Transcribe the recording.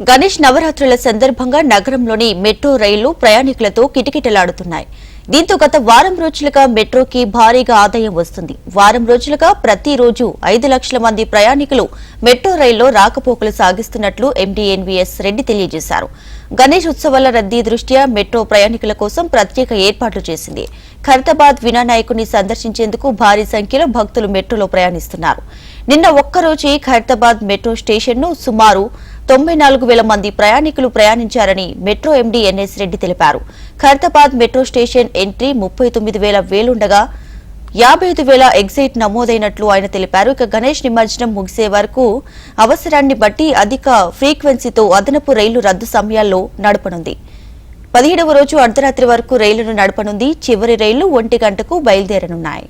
గణేష్ నవరాత్రుల సందర్భంగా నగరంలోని మెట్రో రైళ్ళు ప్రయాణికులతో కిటకిటలాడుతున్నాయి. దీంతో గత వారం రోజులుగా మెట్రోకి భారీగా ఆదాయం వస్తుంది. వారం రోజులుగా ప్రతిరోజు ఐదు లక్షల మంది ప్రయాణికులు మెట్రో రైల్లో రాకపోకలు సాగిస్తున్నట్లు ఎండీఎన్వీఎస్ రెడ్డి తెలియజేశారు. గణేష్ ఉత్సవాల రద్దీ దృష్ట్యా మెట్రో ప్రయాణికుల కోసం ప్రత్యేక ఏర్పాట్లు చేసింది. ఖైరతాబాద్ వినానాయకుని సందర్శించేందుకు భారీ సంఖ్యలో భక్తులు మెట్రోలో ప్రయాణిస్తున్నారు. నిన్న ఒక్కరోజే ఖైరతాబాద్ మెట్రో స్టేషన్ను సుమారు తొంభై నాలుగు వేల మంది ప్రయాణికులు ప్రయాణించారని metro MD N S Reddy తెలిపారు. ఖైరతాబాద్ మెట్రో స్టేషన్ ఎంట్రీ ముప్పై తొమ్మిది వేల వేలుండగా యాభై ఐదు వేల ఎగ్జిట్ నమోదైనట్లు ఆయన తెలిపారు. ఇక గణేష్ నిమజ్జనం ముగిసే వరకు అవసరాన్ని బట్టి అధిక ఫ్రీక్వెన్సీతో అదనపు రైలు రద్దు సమయాల్లో నడపనుంది. పదిహేడవ రోజు అర్ధరాత్రి వరకు రైలును నడపనుంది. చివరి రైళ్ళు ఒంటి గంటకు బయలుదేరనున్నాయి.